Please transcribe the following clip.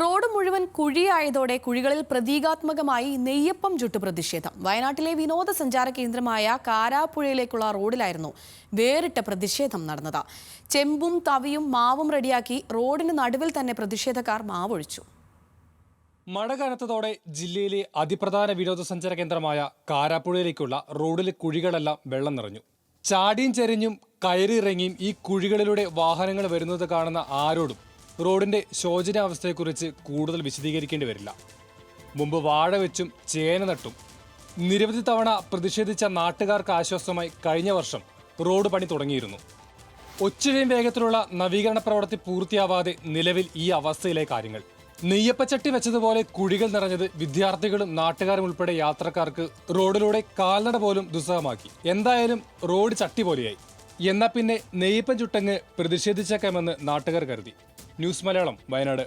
Road മുഴുവൻ കുഴിയായതോടെ കുഴികളിൽ പ്രതീകാത്മകമായി നെയ്യപ്പം ചുട്ടു പ്രതിഷേധം. വയനാട്ടിലെ വിനോദസഞ്ചാര കേന്ദ്രമായ കാരാപ്പുഴയിലേക്കുള്ള റോഡിലായിരുന്നു വേറിട്ട പ്രതിഷേധം നടന്നത്. ചെമ്പും തവിയും മാവും റെഡിയാക്കി റോഡിന് നടുവിൽ തന്നെ പ്രതിഷേധക്കാർ മാവൊഴിച്ചു. മഴ കനത്തതോടെ ജില്ലയിലെ അതിപ്രധാന വിനോദസഞ്ചാര കേന്ദ്രമായ കാരാപ്പുഴയിലേക്കുള്ള റോഡിലെ കുഴികളെല്ലാം വെള്ളം നിറഞ്ഞു. ചാടിയും ചെരിഞ്ഞും കയറിയിറങ്ങിയും ഈ കുഴികളിലൂടെ വാഹനങ്ങൾ വരുന്നത് കാണുന്ന ആരോടും റോഡിന്റെ ശോചനാവസ്ഥയെക്കുറിച്ച് കൂടുതൽ വിശദീകരിക്കേണ്ടി വരില്ല. മുമ്പ് വാഴ വെച്ചും ചേന നട്ടും നിരവധി തവണ പ്രതിഷേധിച്ച നാട്ടുകാർക്ക് ആശ്വാസമായി കഴിഞ്ഞ വർഷം റോഡ് പണി തുടങ്ങിയിരുന്നു. ഒച്ചിഴയും വേഗത്തിലുള്ള നവീകരണ പ്രവൃത്തി പൂർത്തിയാവാതെ നിലവിൽ ഈ അവസ്ഥയിലെ കാര്യങ്ങൾ. നെയ്യപ്പച്ചട്ടി വെച്ചതുപോലെ കുഴികൾ നിറഞ്ഞത് വിദ്യാർത്ഥികളും നാട്ടുകാരും ഉൾപ്പെടെ യാത്രക്കാർക്ക് റോഡിലൂടെ കാൽനട പോലും ദുസ്സഹമാക്കി. എന്തായാലും റോഡ് ചട്ടി പോലെയായി എന്നാൽ പിന്നെ നെയ്യപ്പൻ ചുട്ടങ്ങ് പ്രതിഷേധിച്ചേക്കാമെന്ന് നാട്ടുകാർ കരുതി. ന്യൂസ് മലയാളം വയനാട്